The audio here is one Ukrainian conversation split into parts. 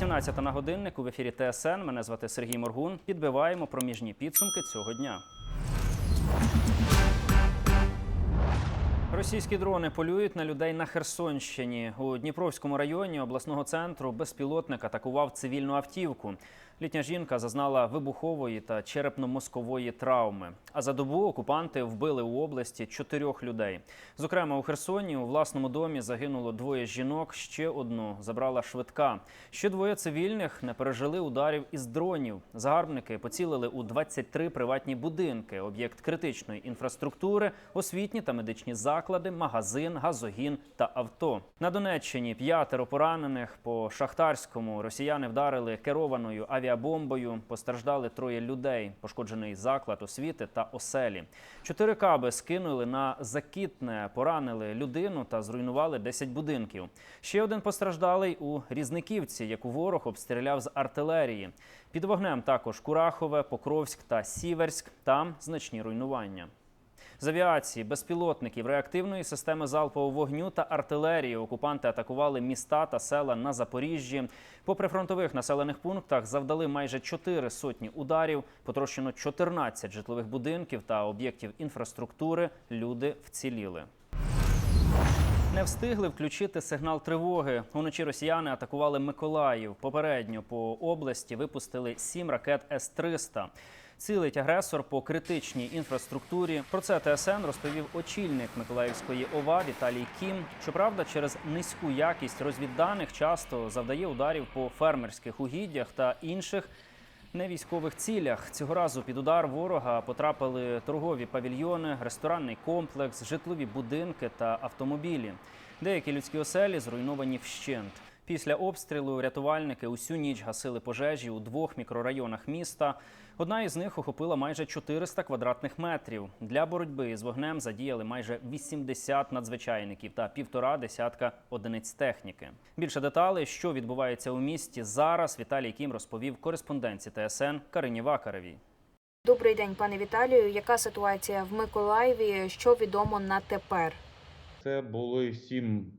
18 на годиннику в ефірі ТСН. Мене звати Сергій Моргун. Підбиваємо проміжні підсумки цього дня. Російські дрони полюють на людей на Херсонщині. У Дніпровському районі обласного центру безпілотник атакував цивільну автівку. Літня жінка зазнала вибухової та черепно-мозкової травми. А за добу окупанти вбили у області чотирьох людей. Зокрема, у Херсоні у власному домі загинуло двоє жінок. Ще одну забрала швидка. Ще двоє цивільних не пережили ударів із дронів. Загарбники поцілили у 23 приватні будинки, об'єкт критичної інфраструктури, освітні та медичні заклади, магазин, газогін та авто. На Донеччині п'ятеро поранених по шахтарському росіяни вдарили керованою авіабомбою. Постраждали троє людей. Пошкоджений заклад освіти та оселі. Чотири каби скинули на закітне, поранили людину та зруйнували 10 будинків. Ще один постраждалий у Різниківці, яку ворог обстріляв з артилерії. Під вогнем також Курахове, Покровськ та Сіверськ. Там значні руйнування. З авіації, безпілотників, реактивної системи залпового вогню та артилерії окупанти атакували міста та села на Запоріжжі. По прифронтових населених пунктах завдали майже чотири сотні ударів, потрощено 14 житлових будинків та об'єктів інфраструктури. Люди вціліли. Не встигли включити сигнал тривоги. Уночі росіяни атакували Миколаїв. Попередньо по області випустили сім ракет С-300. Цілить агресор по критичній інфраструктурі. Про це ТСН розповів очільник Миколаївської ОВА Віталій Кім. Щоправда, через низьку якість розвідданих часто завдає ударів по фермерських угіддях та інших невійськових цілях. Цього разу під удар ворога потрапили торгові павільйони, ресторанний комплекс, житлові будинки та автомобілі. Деякі людські оселі зруйновані вщент. Після обстрілу рятувальники усю ніч гасили пожежі у двох мікрорайонах міста. Одна із них охопила майже 400 квадратних метрів. Для боротьби з вогнем задіяли майже 80 надзвичайників та півтора десятка одиниць техніки. Більше деталей, що відбувається у місті зараз, Віталій Кім розповів кореспонденці ТСН Карині Вакаревій. Добрий день, пане Віталію. Яка ситуація в Миколаєві? Що відомо на тепер? Це були сім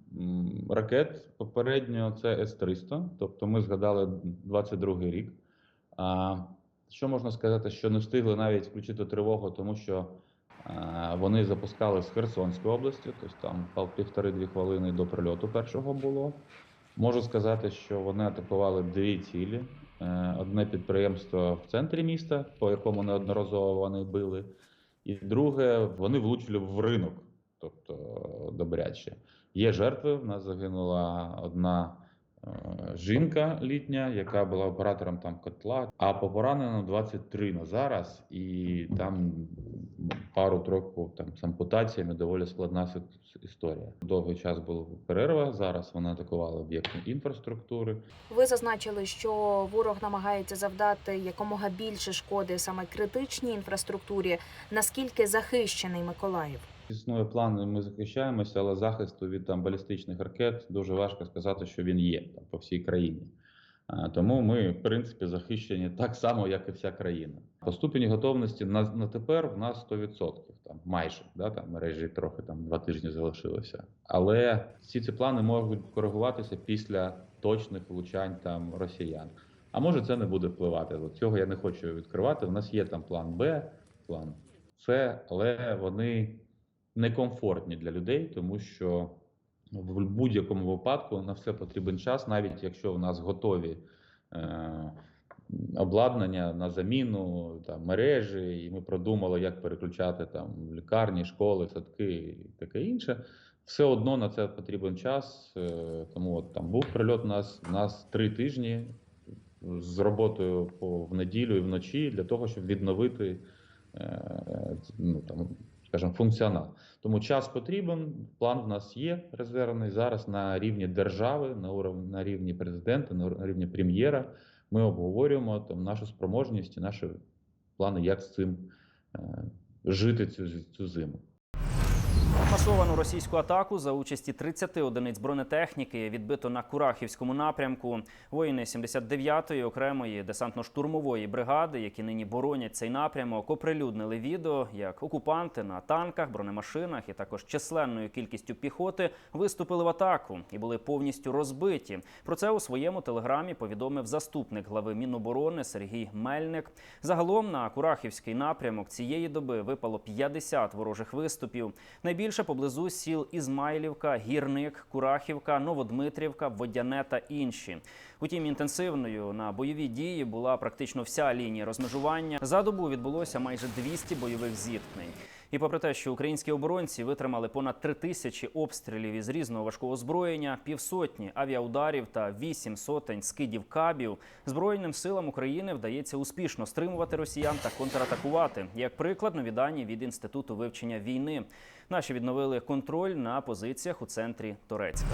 ракет. Попередньо це С-300, тобто ми згадали 22-й рік. Що можна сказати, що не встигли навіть включити тривогу, тому що а, вони запускали з Херсонської області, тобто там півтори-дві хвилини до прильоту першого було. Можу сказати, що вони атакували дві цілі. Е, Одне підприємство в центрі міста, по якому неодноразово вони били, і друге, вони влучили в ринок тобто добряче. Є жертви. В нас загинула одна е, жінка літня, яка була оператором там котла. А по пораненим 23 на зараз, і там пару трохи там з ампутаціями доволі складна історія. Довгий час була перерва. Зараз вони атакували об'єкти інфраструктури. Ви зазначили, що ворог намагається завдати якомога більше шкоди саме критичній інфраструктурі. Наскільки захищений Миколаїв? Існує план, ми захищаємося, але захисту від там балістичних ракет дуже важко сказати, що він є там, по всій країні. Тому ми, в принципі, захищені так само, як і вся країна. По ступені готовності на, на тепер в нас 100%, там майже да, там мережі трохи там два тижні залишилося. Але всі ці плани можуть коригуватися після точних влучань там росіян. А може це не буде впливати. От цього я не хочу відкривати. У нас є там план Б, план С, але вони некомфортні для людей, тому що в будь-якому випадку на все потрібен час, навіть якщо в нас готові е, обладнання на заміну там, мережі, і ми продумали, як переключати там лікарні, школи, садки і таке інше. Все одно на це потрібен час. Е, тому от там був прильот у нас, у нас три тижні з роботою по в неділю і вночі для того, щоб відновити е, ну, там, скажімо, функціонал. Тому час потрібен, план в нас є резервний зараз на рівні держави, на рівні президента, на рівні прем'єра. Ми обговорюємо там нашу спроможність і наші плани, як з цим е, жити цю, цю зиму. Масовану російську атаку за участі 30 одиниць бронетехніки відбито на Курахівському напрямку. Воїни 79-ї окремої десантно-штурмової бригади, які нині боронять цей напрямок, оприлюднили відео, як окупанти на танках, бронемашинах і також численною кількістю піхоти виступили в атаку і були повністю розбиті. Про це у своєму телеграмі повідомив заступник глави Міноборони Сергій Мельник. Загалом на Курахівський напрямок цієї доби випало 50 ворожих виступів. Найбільше поблизу сіл Ізмайлівка, Гірник, Курахівка, Новодмитрівка, Водяне та інші. Утім, інтенсивною на бойові дії була практично вся лінія розмежування. За добу відбулося майже 200 бойових зіткнень. І попри те, що українські оборонці витримали понад три тисячі обстрілів із різного важкого озброєння, півсотні авіаударів та вісім сотень скидів кабів, збройним силам України вдається успішно стримувати росіян та контратакувати. Як приклад, нові дані від інституту вивчення війни. Наші відновили контроль на позиціях у центрі Торецька.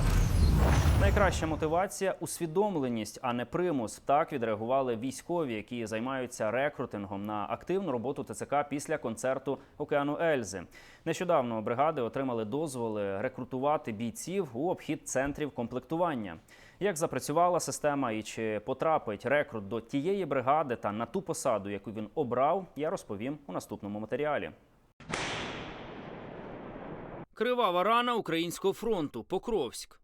Найкраща мотивація усвідомленість, а не примус. Так відреагували військові, які займаються рекрутингом на активну роботу ТЦК після концерту Океану Ельзи. Нещодавно бригади отримали дозволи рекрутувати бійців у обхід центрів комплектування. Як запрацювала система і чи потрапить рекрут до тієї бригади та на ту посаду, яку він обрав, я розповім у наступному матеріалі. Кривава рана українського фронту. Покровськ.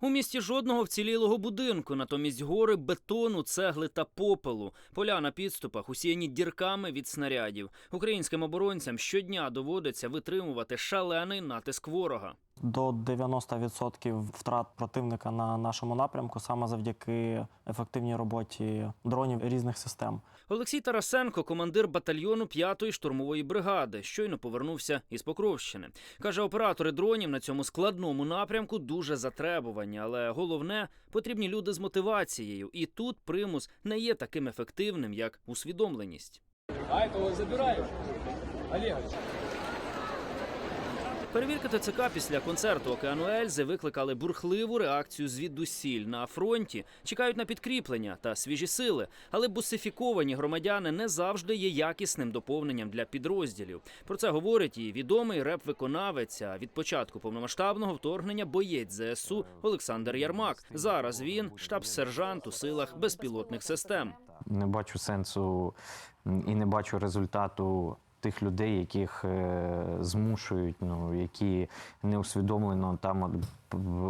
У місті жодного вцілілого будинку, натомість гори бетону, цегли та попелу. Поля на підступах усіяні дірками від снарядів. Українським оборонцям щодня доводиться витримувати шалений натиск ворога. До 90% втрат противника на нашому напрямку саме завдяки ефективній роботі дронів різних систем. Олексій Тарасенко, командир батальйону 5-ї штурмової бригади, щойно повернувся із Покровщини. Каже, оператори дронів на цьому складному напрямку дуже затребувані, але головне потрібні люди з мотивацією. І тут примус не є таким ефективним, як усвідомленість. А этого забираешь? Перевірки ТЦК після концерту Океану Ельзи викликали бурхливу реакцію звідусіль. На фронті чекають на підкріплення та свіжі сили, але бусифіковані громадяни не завжди є якісним доповненням для підрозділів. Про це говорить і відомий реп-виконавець а від початку повномасштабного вторгнення боєць ЗСУ Олександр Ярмак. Зараз він штаб-сержант у силах безпілотних систем. не бачу сенсу і не бачу результату тих людей, яких е, змушують, ну які неусвідомлено там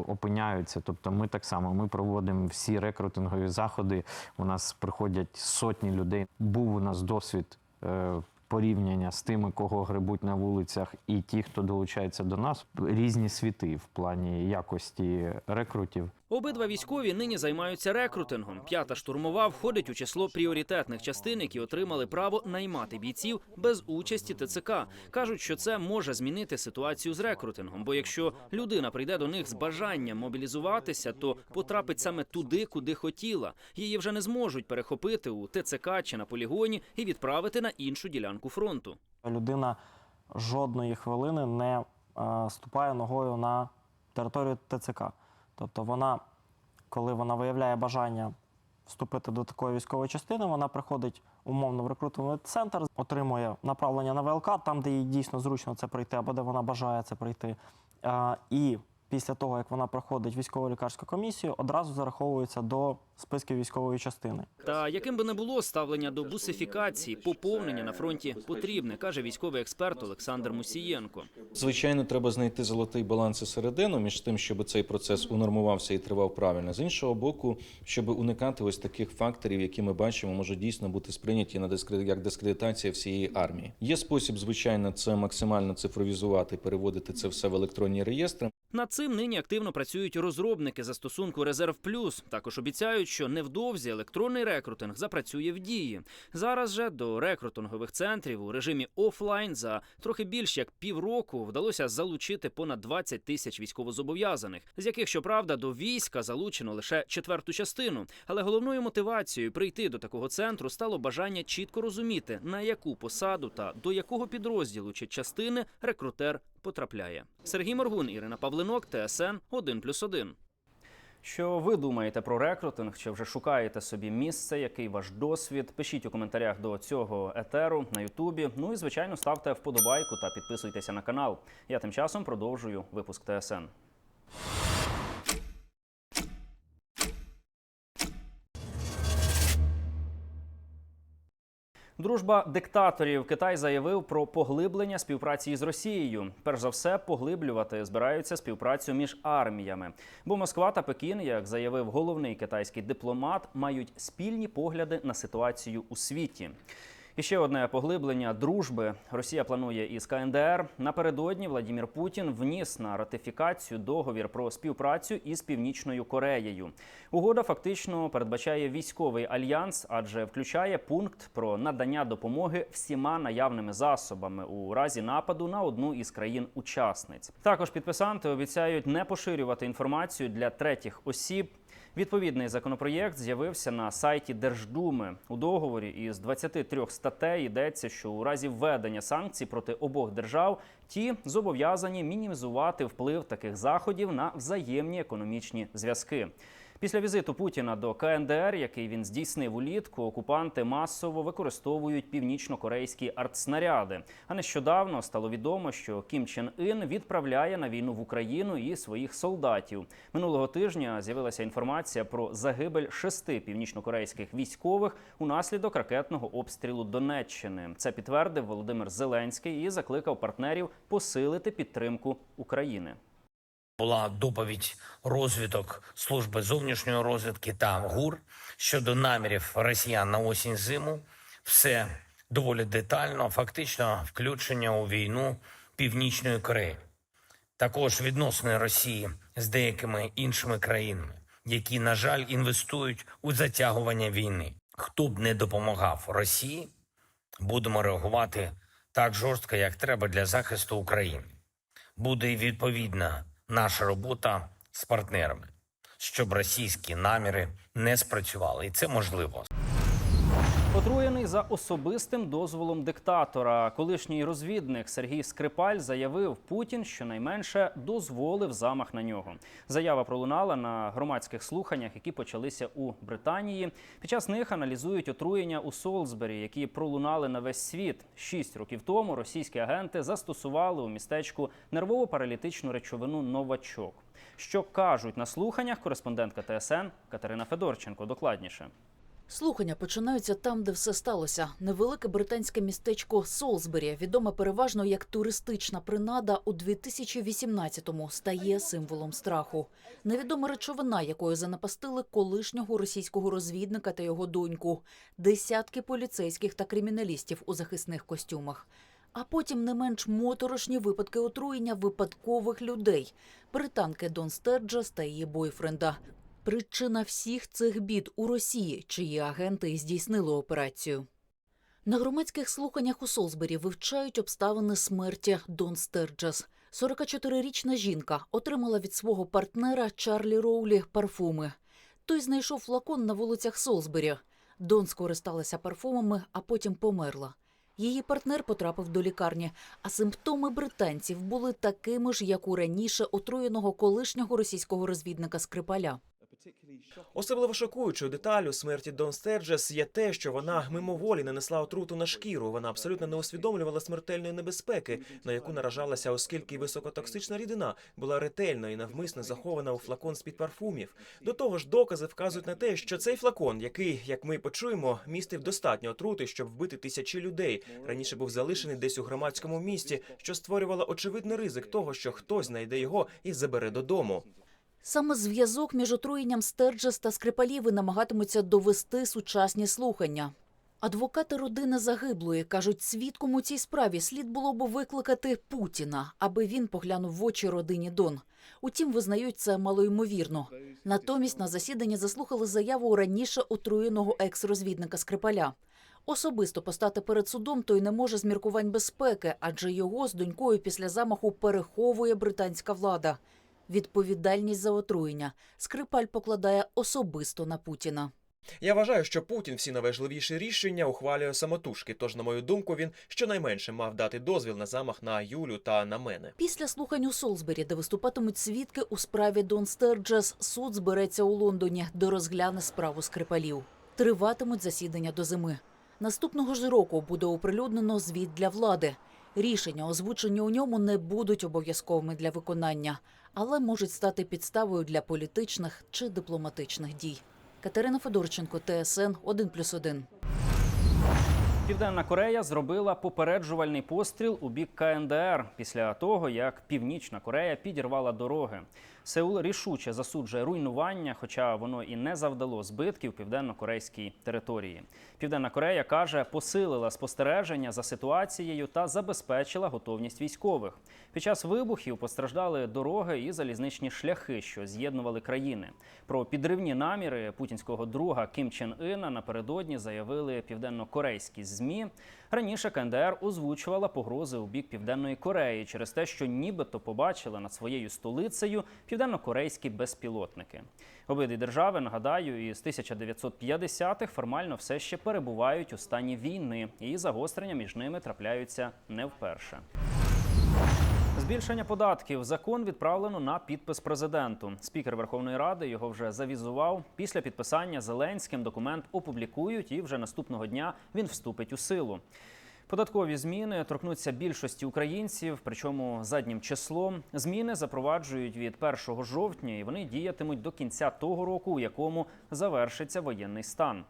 опиняються. Тобто, ми так само ми проводимо всі рекрутингові заходи. У нас приходять сотні людей. Був у нас досвід. е, Порівняння з тими, кого грибуть на вулицях, і ті, хто долучається до нас, різні світи в плані якості рекрутів. Обидва військові нині займаються рекрутингом. П'ята штурмова входить у число пріоритетних частин, які отримали право наймати бійців без участі ТЦК. кажуть, що це може змінити ситуацію з рекрутингом. Бо якщо людина прийде до них з бажанням мобілізуватися, то потрапить саме туди, куди хотіла. Її вже не зможуть перехопити у ТЦК чи на полігоні і відправити на іншу ділянку фронту. Людина жодної хвилини не е, ступає ногою на територію ТЦК. Тобто вона, коли вона виявляє бажання вступити до такої військової частини, вона приходить умовно в рекрутинговий центр, отримує направлення на ВЛК, там, де їй дійсно зручно це пройти, або де вона бажає це пройти. І після того, як вона проходить військово-лікарську комісію, одразу зараховується до списків військової частини. Та яким би не було ставлення до бусифікації, поповнення на фронті потрібне, каже військовий експерт Олександр Мусієнко. Звичайно, треба знайти золотий баланс і середину між тим, щоб цей процес унормувався і тривав правильно. З іншого боку, щоб уникати ось таких факторів, які ми бачимо, можуть дійсно бути сприйняті на дискре- як дискредитація всієї армії. Є спосіб, звичайно, це максимально цифровізувати, переводити це все в електронні реєстри. Над цим нині активно працюють розробники застосунку Резерв Плюс. Також обіцяють, що невдовзі електронний рекрутинг запрацює в дії. Зараз же до рекрутингових центрів у режимі офлайн за трохи більш як півроку вдалося залучити понад 20 тисяч військовозобов'язаних, з яких, щоправда, до війська залучено лише четверту частину. Але головною мотивацією прийти до такого центру стало бажання чітко розуміти, на яку посаду та до якого підрозділу чи частини рекрутер потрапляє. Сергій Моргун, Ірина Павлинок, ТСН 1+,1. Що ви думаєте про рекрутинг? Чи вже шукаєте собі місце? Який ваш досвід? Пишіть у коментарях до цього етеру на Ютубі. Ну і звичайно ставте вподобайку та підписуйтеся на канал. Я тим часом продовжую випуск ТСН. Дружба диктаторів Китай заявив про поглиблення співпраці із Росією. Перш за все, поглиблювати збираються співпрацю між арміями. Бо Москва та Пекін, як заявив головний китайський дипломат, мають спільні погляди на ситуацію у світі. І ще одне поглиблення дружби. Росія планує із КНДР. Напередодні Владімір Путін вніс на ратифікацію договір про співпрацю із Північною Кореєю. Угода фактично передбачає військовий альянс, адже включає пункт про надання допомоги всіма наявними засобами у разі нападу на одну із країн-учасниць. Також підписанти обіцяють не поширювати інформацію для третіх осіб. Відповідний законопроєкт з'явився на сайті Держдуми. У договорі із 23 статей йдеться, що у разі введення санкцій проти обох держав ті зобов'язані мінімізувати вплив таких заходів на взаємні економічні зв'язки. Після візиту Путіна до КНДР, який він здійснив улітку, окупанти масово використовують північно-корейські артснаряди. А нещодавно стало відомо, що Кім Чен Ін відправляє на війну в Україну і своїх солдатів. Минулого тижня з'явилася інформація про загибель шести північно-корейських військових унаслідок ракетного обстрілу Донеччини. Це підтвердив Володимир Зеленський і закликав партнерів посилити підтримку України. Була доповідь розвиток служби зовнішньої розвідки та ГУР щодо намірів росіян на осінь зиму. Все доволі детально, фактично включення у війну Північної Кореї. Також відносини Росії з деякими іншими країнами, які, на жаль, інвестують у затягування війни. Хто б не допомагав Росії, будемо реагувати так жорстко, як треба для захисту України. Буде і відповідна наша робота з партнерами, щоб російські наміри не спрацювали, і це можливо. Отруєний за особистим дозволом диктатора. Колишній розвідник Сергій Скрипаль заявив, Путін щонайменше дозволив замах на нього. Заява пролунала на громадських слуханнях, які почалися у Британії. Під час них аналізують отруєння у Солсбері, які пролунали на весь світ. Шість років тому російські агенти застосували у містечку нервово-паралітичну речовину новачок. Що кажуть на слуханнях, кореспондентка ТСН Катерина Федорченко докладніше. Слухання починаються там, де все сталося. Невелике британське містечко Солсбері, відоме переважно як туристична принада, у 2018-му стає символом страху. Невідома речовина, якою занапастили колишнього російського розвідника та його доньку, десятки поліцейських та криміналістів у захисних костюмах. А потім не менш моторошні випадки отруєння випадкових людей. Британки Дон Стерджес та її бойфренда. Причина всіх цих бід у Росії, чиї агенти здійснили операцію. На громадських слуханнях у Солсбері вивчають обставини смерті Дон Стерджес. 44-річна жінка отримала від свого партнера Чарлі Роулі парфуми. Той знайшов флакон на вулицях Солсбері. Дон скористалася парфумами, а потім померла. Її партнер потрапив до лікарні, а симптоми британців були такими ж, як у раніше отруєного колишнього російського розвідника Скрипаля. Особливо шокуючою деталю смерті Дон Стерджес є те, що вона мимоволі нанесла отруту на шкіру. Вона абсолютно не усвідомлювала смертельної небезпеки, на яку наражалася, оскільки високотоксична рідина була ретельно і навмисно захована у флакон з під парфумів. До того ж, докази вказують на те, що цей флакон, який, як ми почуємо, містив достатньо отрути, щоб вбити тисячі людей, раніше був залишений десь у громадському місті, що створювало очевидний ризик того, що хтось знайде його і забере додому. Саме зв'язок між отруєнням Стерджес та Скрипаліви намагатимуться довести сучасні слухання. Адвокати родини загиблої кажуть, свідком у цій справі слід було б викликати Путіна, аби він поглянув в очі родині Дон. Утім, визнають це малоймовірно. Натомість на засіданні заслухали заяву раніше отруєного екс-розвідника Скрипаля. Особисто постати перед судом той не може з міркувань безпеки, адже його з донькою після замаху переховує британська влада. Відповідальність за отруєння Скрипаль покладає особисто на Путіна. Я вважаю, що Путін всі найважливіші рішення ухвалює самотужки. Тож, на мою думку, він щонайменше мав дати дозвіл на замах на Юлю та на мене. Після слухань у Солсбері, де виступатимуть свідки у справі Дон Стерджес, суд збереться у Лондоні, де розгляне справу Скрипалів. Триватимуть засідання до зими. Наступного ж року буде оприлюднено звіт для влади. Рішення, озвучені у ньому, не будуть обов'язковими для виконання, але можуть стати підставою для політичних чи дипломатичних дій. Катерина Федорченко, ТСН 1+,1. Південна Корея зробила попереджувальний постріл у бік КНДР після того, як Північна Корея підірвала дороги. Сеул рішуче засуджує руйнування, хоча воно і не завдало збитків південно-корейській території. Південна Корея каже, посилила спостереження за ситуацією та забезпечила готовність військових. Під час вибухів постраждали дороги і залізничні шляхи, що з'єднували країни. Про підривні наміри путінського друга Кім Чен Ина напередодні заявили південно-корейські змі. Раніше КНДР озвучувала погрози у бік південної Кореї через те, що нібито побачила над своєю столицею південно-корейські безпілотники. Обидві держави, нагадаю, із 1950-х формально все ще перебувають у стані війни, і загострення між ними трапляються не вперше. Збільшення податків закон відправлено на підпис президенту. Спікер Верховної Ради його вже завізував. Після підписання Зеленським документ опублікують, і вже наступного дня він вступить у силу. Податкові зміни торкнуться більшості українців, причому заднім числом. Зміни запроваджують від 1 жовтня, і вони діятимуть до кінця того року, у якому завершиться воєнний стан.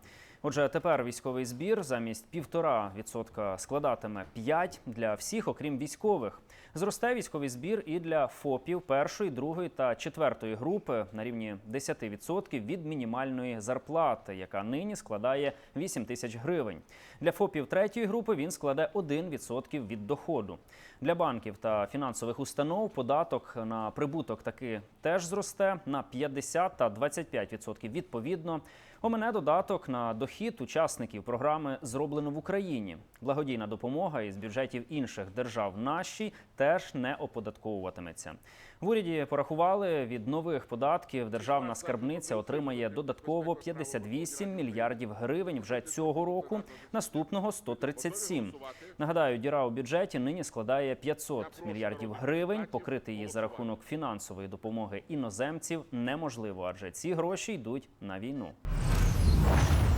Отже, тепер військовий збір замість півтора відсотка складатиме 5 для всіх, окрім військових. Зросте військовий збір і для ФОПів першої, другої та четвертої групи на рівні 10% від мінімальної зарплати, яка нині складає 8 тисяч гривень. Для ФОПів третьої групи він складе 1% від доходу. Для банків та фінансових установ податок на прибуток таки теж зросте на 50 та 25% відповідно. Омене додаток на дохід учасників програми зроблено в Україні. Благодійна допомога із бюджетів інших держав нашій теж не оподатковуватиметься. В уряді порахували від нових податків державна скарбниця отримає додатково 58 мільярдів гривень вже цього року. Наступного 137. Нагадаю, діра у бюджеті нині складає 500 мільярдів гривень. Покрити її за рахунок фінансової допомоги іноземців неможливо, адже ці гроші йдуть на війну.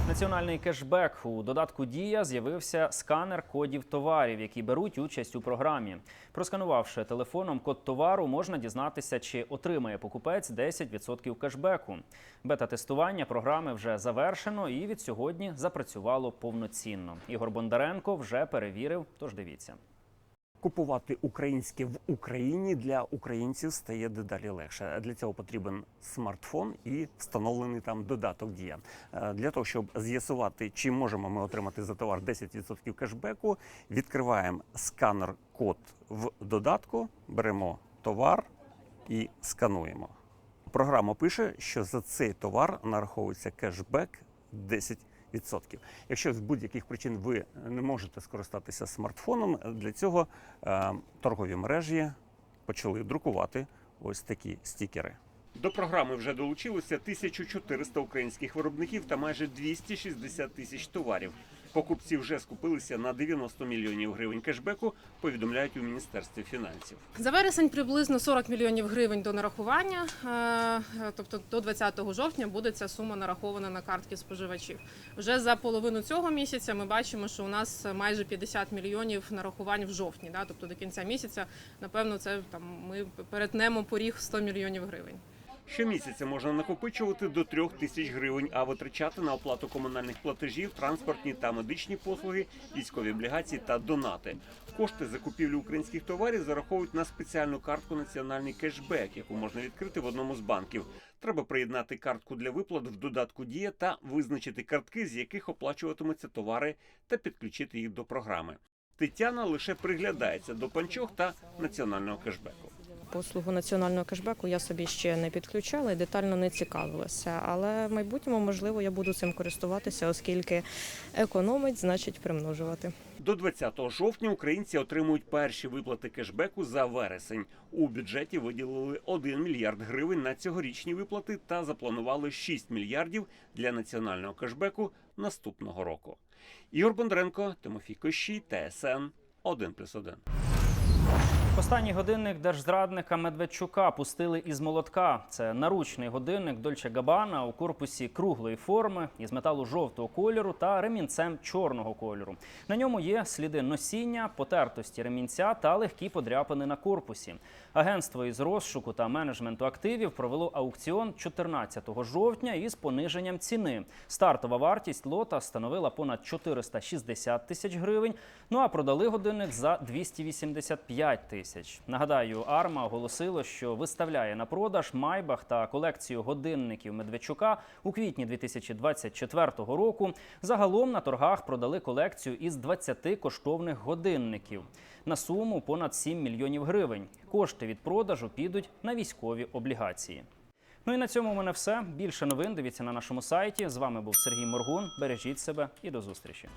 Національний кешбек у додатку Дія з'явився сканер кодів товарів, які беруть участь у програмі. Просканувавши телефоном код товару, можна дізнатися, чи отримає покупець 10% кешбеку. Бета-тестування програми вже завершено і від сьогодні запрацювало повноцінно. Ігор Бондаренко вже перевірив. Тож дивіться. Купувати українське в Україні для українців стає дедалі легше. Для цього потрібен смартфон і встановлений там додаток Дія. Е, Для того, щоб з'ясувати, чи можемо ми отримати за товар 10% кешбеку, відкриваємо сканер-код в додатку, беремо товар і скануємо. Програма пише, що за цей товар нараховується кешбек 10%. Якщо з будь-яких причин ви не можете скористатися смартфоном, для цього е, торгові мережі почали друкувати ось такі стікери. До програми вже долучилося 1400 українських виробників та майже 260 тисяч товарів. Покупці вже скупилися на 90 мільйонів гривень кешбеку, повідомляють у міністерстві фінансів. За вересень приблизно 40 мільйонів гривень до нарахування. е, Тобто до 20 жовтня буде ця сума нарахована на картки споживачів. Вже за половину цього місяця ми бачимо, що у нас майже 50 мільйонів нарахувань в жовтні. Тобто до кінця місяця, напевно, це там ми перетнемо поріг 100 мільйонів гривень. Щомісяця можна накопичувати до трьох тисяч гривень, а витрачати на оплату комунальних платежів, транспортні та медичні послуги, військові облігації та донати. Кошти за купівлю українських товарів зараховують на спеціальну картку Національний кешбек, яку можна відкрити в одному з банків. Треба приєднати картку для виплат в додатку Дія та визначити картки, з яких оплачуватимуться товари, та підключити їх до програми. Тетяна лише приглядається до панчох та національного кешбеку. Послугу національного кешбеку я собі ще не підключала і детально не цікавилася. Але в майбутньому, можливо, я буду цим користуватися, оскільки економить, значить примножувати. До 20 жовтня українці отримують перші виплати кешбеку за вересень. У бюджеті виділили 1 мільярд гривень на цьогорічні виплати та запланували 6 мільярдів для національного кешбеку наступного року. Ігор Бондренко, Тимофій Кощій, ТСН 1+,1. Останній годинник держзрадника Медведчука пустили із молотка. Це наручний годинник Дольче Габана у корпусі круглої форми із металу жовтого кольору та ремінцем чорного кольору. На ньому є сліди носіння, потертості ремінця та легкі подряпини на корпусі. Агентство із розшуку та менеджменту активів провело аукціон 14 жовтня із пониженням ціни. Стартова вартість лота становила понад 460 тисяч гривень. Ну а продали годинник за 285 тисяч. Нагадаю, Арма оголосило, що виставляє на продаж майбах та колекцію годинників Медведчука у квітні 2024 року. Загалом на торгах продали колекцію із 20 коштовних годинників на суму понад 7 мільйонів гривень. Кошти від продажу підуть на військові облігації. Ну і на цьому у мене все. Більше новин дивіться на нашому сайті. З вами був Сергій Моргун. Бережіть себе і до зустрічі.